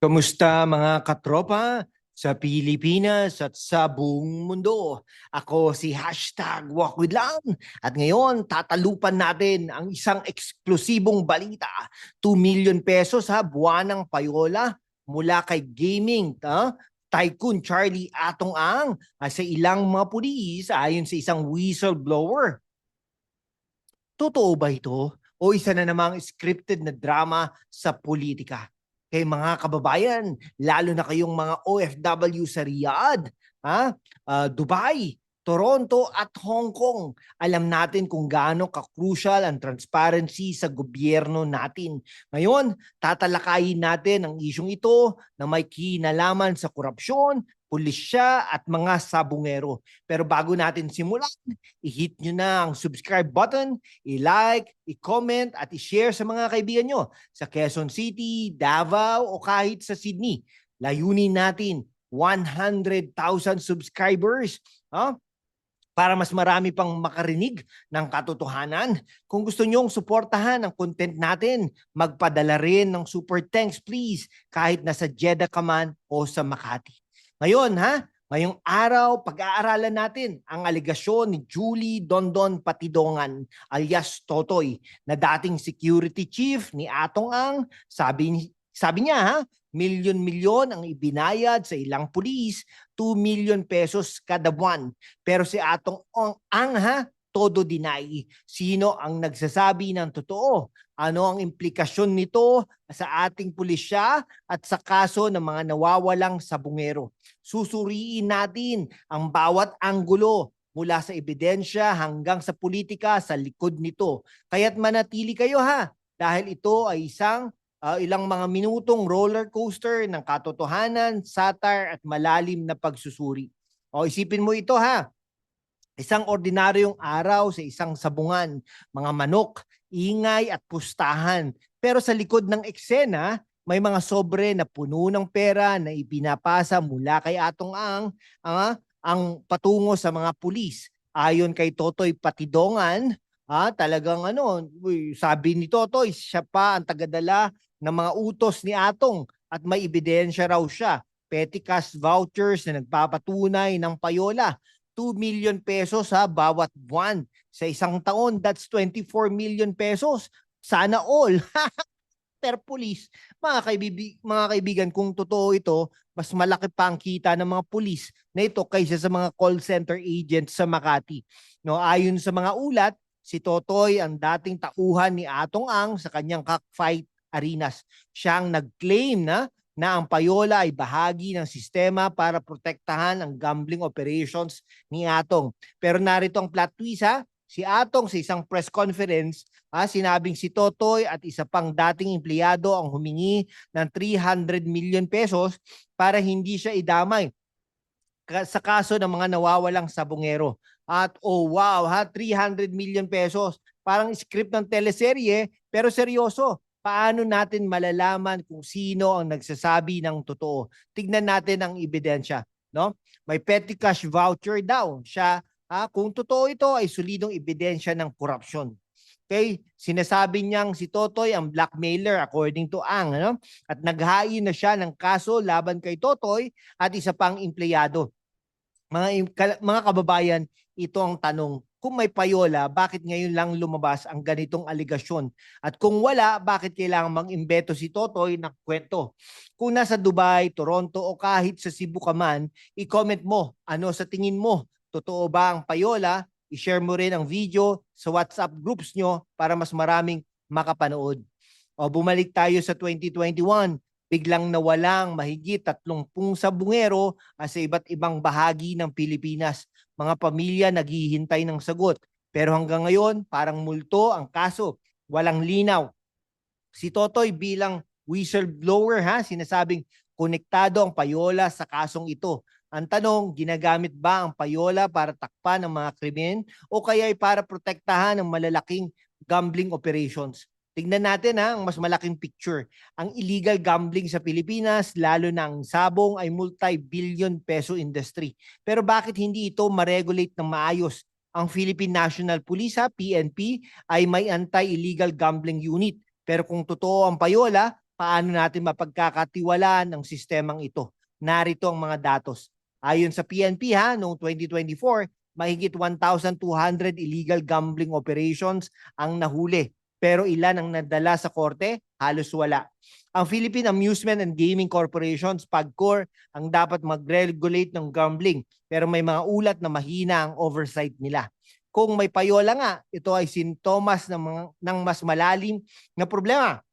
Kamusta mga katropa sa Pilipinas at sa buong mundo? Ako si Hashtag Walk with Lang at ngayon tatalupan natin ang isang eksplosibong balita. 2 million pesos ha, buwanang payola mula kay gaming ha? tycoon Charlie Atong Ang ah, sa ilang mga pulis ayon sa isang whistleblower. Totoo ba ito? O isa na namang scripted na drama sa politika? Kay mga kababayan, lalo na kayong mga OFW sa Riyadh, ha? Ah, Dubai, Toronto at Hong Kong. Alam natin kung gaano ka-crucial ang transparency sa gobyerno natin. Ngayon, tatalakayin natin ang isyong ito na may kinalaman sa korupsyon, pulisya at mga sabungero. Pero bago natin simulan, i-hit nyo na ang subscribe button, i-like, i-comment at i-share sa mga kaibigan nyo sa Quezon City, Davao o kahit sa Sydney. Layunin natin 100,000 subscribers. Ha? para mas marami pang makarinig ng katotohanan. Kung gusto nyong suportahan ang content natin, magpadala rin ng super thanks please kahit nasa Jeddah ka man o sa Makati. Ngayon ha, ngayong araw pag-aaralan natin ang aligasyon ni Julie Dondon Patidongan alias Totoy na dating security chief ni Atong Ang. Sabi, sabi niya ha, milyon-milyon ang ibinayad sa ilang pulis, 2 million pesos kada buwan. Pero si Atong ang ha, todo deny. Sino ang nagsasabi ng totoo? Ano ang implikasyon nito sa ating pulisya at sa kaso ng mga nawawalang sabungero? Susuriin natin ang bawat anggulo mula sa ebidensya hanggang sa politika sa likod nito. Kaya't manatili kayo ha dahil ito ay isang ah, ilang mga minutong roller coaster ng katotohanan, satire at malalim na pagsusuri. O isipin mo ito ha. Isang ordinaryong araw sa isang sabungan, mga manok, ingay at pustahan. Pero sa likod ng eksena, may mga sobre na puno ng pera na ipinapasa mula kay Atong Ang ang, ang patungo sa mga pulis. Ayon kay Totoy Patidongan, ah, talagang ano, sabi ni Totoy, siya pa ang tagadala ng mga utos ni Atong at may ebidensya raw siya. Petty cash vouchers na nagpapatunay ng payola. 2 million pesos ha bawat buwan. Sa isang taon, that's 24 million pesos. Sana all. per police. Mga, kaibibig, mga kaibigan, kung totoo ito, mas malaki pa ang kita ng mga pulis na ito kaysa sa mga call center agents sa Makati. No, ayon sa mga ulat, si Totoy ang dating tauhan ni Atong Ang sa kanyang cockfight arenas. Siya ang nag-claim na na ang payola ay bahagi ng sistema para protektahan ang gambling operations ni Atong. Pero narito ang plot twist ha, si Atong sa isang press conference, ah, sinabing si Totoy at isa pang dating empleyado ang humingi ng 300 million pesos para hindi siya idamay sa kaso ng mga nawawalang sabungero. At oh wow ha, 300 million pesos. Parang script ng teleserye pero seryoso. Paano natin malalaman kung sino ang nagsasabi ng totoo? Tignan natin ang ebidensya, no? May petty cash voucher daw. Siya, ha, kung totoo ito ay solidong ebidensya ng korupsyon. Okay? Sinasabi niyang si Totoy ang blackmailer according to Ang, ano? At naghain na siya ng kaso laban kay Totoy at isa pang empleyado. Mga mga kababayan, ito ang tanong. Kung may payola, bakit ngayon lang lumabas ang ganitong aligasyon? At kung wala, bakit kailangan mang-imbeto si Totoy ng kwento? Kung nasa Dubai, Toronto o kahit sa Cebu ka man, i-comment mo ano sa tingin mo. Totoo ba ang payola? I-share mo rin ang video sa WhatsApp groups nyo para mas maraming makapanood. O bumalik tayo sa 2021 biglang nawalang mahigit 30 sabungero ah, sa iba't ibang bahagi ng Pilipinas. Mga pamilya naghihintay ng sagot. Pero hanggang ngayon, parang multo ang kaso. Walang linaw. Si Totoy bilang whistleblower ha, sinasabing konektado ang payola sa kasong ito. Ang tanong, ginagamit ba ang payola para takpan ang mga krimen o kaya ay para protektahan ang malalaking gambling operations? Tignan natin ha, ang mas malaking picture. Ang illegal gambling sa Pilipinas, lalo na ang sabong ay multi-billion peso industry. Pero bakit hindi ito ma-regulate ng maayos? Ang Philippine National Police, ha, PNP, ay may anti-illegal gambling unit. Pero kung totoo ang payola, paano natin mapagkakatiwalaan ng sistemang ito. Narito ang mga datos. Ayon sa PNP ha, noong 2024, mahigit 1,200 illegal gambling operations ang nahuli. Pero ilan ang nadala sa korte? Halos wala. Ang Philippine Amusement and Gaming Corporations, PAGCOR, ang dapat mag-regulate ng gambling. Pero may mga ulat na mahina ang oversight nila. Kung may payola nga, ito ay sintomas ng, mga, ng mas malalim na problema.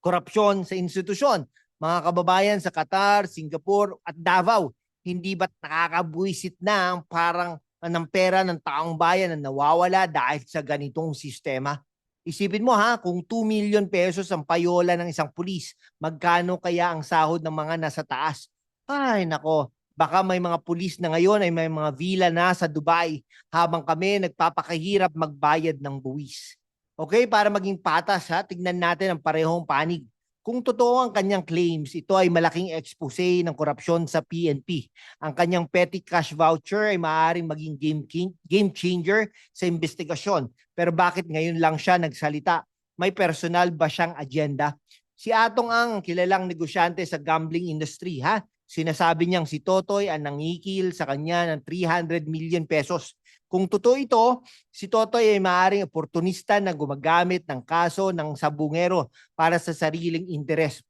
Korupsyon sa institusyon. Mga kababayan sa Qatar, Singapore at Davao, hindi ba't nakakabwisit na ang parang ng pera ng taong bayan na nawawala dahil sa ganitong sistema? Isipin mo ha, kung 2 million pesos ang payola ng isang pulis, magkano kaya ang sahod ng mga nasa taas? Ay nako, baka may mga pulis na ngayon ay may mga villa na sa Dubai habang kami nagpapakahirap magbayad ng buwis. Okay, para maging patas ha, tignan natin ang parehong panig. Kung totoo ang kanyang claims, ito ay malaking expose ng korupsyon sa PNP. Ang kanyang petty cash voucher ay maaaring maging game, king- game changer sa investigasyon. Pero bakit ngayon lang siya nagsalita? May personal ba siyang agenda? Si Atong ang kilalang negosyante sa gambling industry, ha? Sinasabi niyang si Totoy ang nangikil sa kanya ng 300 million pesos. Kung totoo ito, si Totoy ay maaaring oportunista na gumagamit ng kaso ng sabungero para sa sariling interes.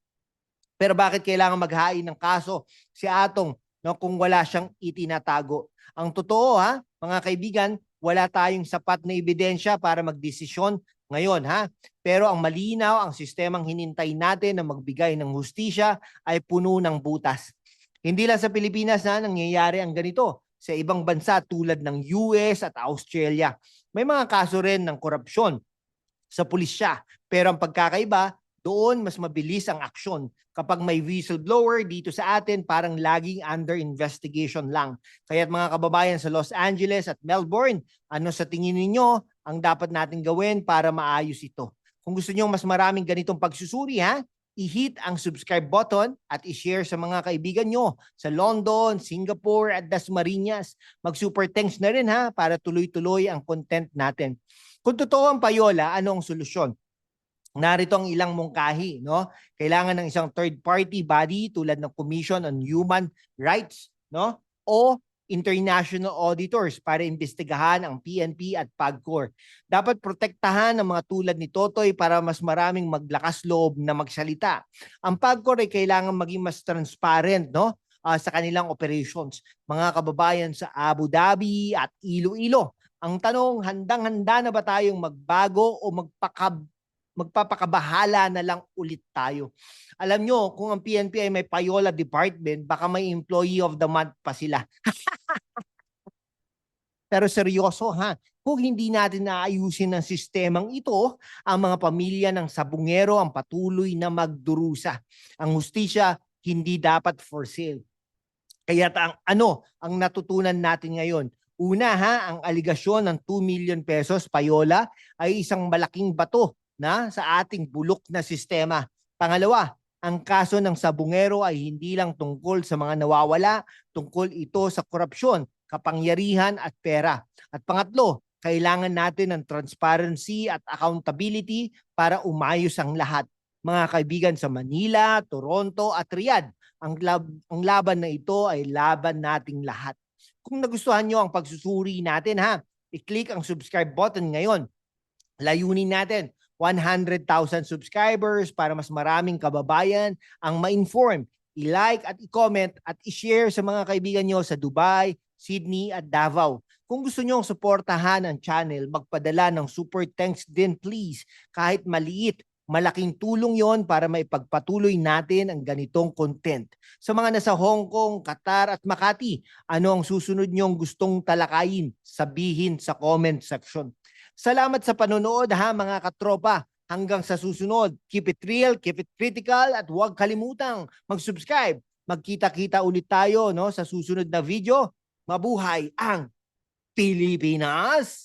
Pero bakit kailangan maghain ng kaso si Atong no, kung wala siyang itinatago? Ang totoo ha, mga kaibigan, wala tayong sapat na ebidensya para magdesisyon ngayon ha. Pero ang malinaw, ang sistemang hinintay natin na magbigay ng hustisya ay puno ng butas. Hindi lang sa Pilipinas na nangyayari ang ganito sa ibang bansa tulad ng US at Australia. May mga kaso rin ng korupsyon sa pulisya. Pero ang pagkakaiba, doon mas mabilis ang aksyon. Kapag may whistleblower dito sa atin, parang laging under investigation lang. Kaya't mga kababayan sa Los Angeles at Melbourne, ano sa tingin ninyo ang dapat natin gawin para maayos ito? Kung gusto niyo mas maraming ganitong pagsusuri ha, i-hit ang subscribe button at i-share sa mga kaibigan nyo sa London, Singapore at Dasmariñas. Mag-super thanks na rin ha para tuloy-tuloy ang content natin. Kung totoo ang payola, ano ang solusyon? Narito ang ilang mungkahi, no? Kailangan ng isang third party body tulad ng Commission on Human Rights, no? O international auditors para imbestigahan ang PNP at PAGCOR. Dapat protektahan ang mga tulad ni Totoy para mas maraming maglakas loob na magsalita. Ang PAGCOR ay kailangan maging mas transparent no? ah, sa kanilang operations. Mga kababayan sa Abu Dhabi at Iloilo. Ang tanong, handang-handa na ba tayong magbago o magpaka magpapakabahala na lang ulit tayo. Alam nyo, kung ang PNP ay may payola department, baka may employee of the month pa sila. Pero seryoso ha, kung hindi natin naayusin ng sistemang ito, ang mga pamilya ng sabungero ang patuloy na magdurusa. Ang hustisya hindi dapat for sale. Kaya ang ano ang natutunan natin ngayon? Una ha, ang aligasyon ng 2 million pesos payola ay isang malaking bato na sa ating bulok na sistema. Pangalawa, ang kaso ng sabungero ay hindi lang tungkol sa mga nawawala, tungkol ito sa korupsyon, kapangyarihan at pera. At pangatlo, kailangan natin ng transparency at accountability para umayos ang lahat. Mga kaibigan sa Manila, Toronto at Riyadh, ang, lab- ang laban na ito ay laban nating lahat. Kung nagustuhan nyo ang pagsusuri natin ha, i-click ang subscribe button ngayon. Layunin natin 100,000 subscribers para mas maraming kababayan ang ma-inform. I-like at i-comment at i-share sa mga kaibigan nyo sa Dubai, Sydney at Davao. Kung gusto nyo suportahan ang channel, magpadala ng super thanks din please. Kahit maliit, malaking tulong yon para maipagpatuloy natin ang ganitong content. Sa mga nasa Hong Kong, Qatar at Makati, ano ang susunod nyong gustong talakayin? Sabihin sa comment section. Salamat sa panonood ha mga katropa. Hanggang sa susunod, keep it real, keep it critical at huwag kalimutang mag-subscribe. Magkita-kita ulit tayo no sa susunod na video. Mabuhay ang Pilipinas!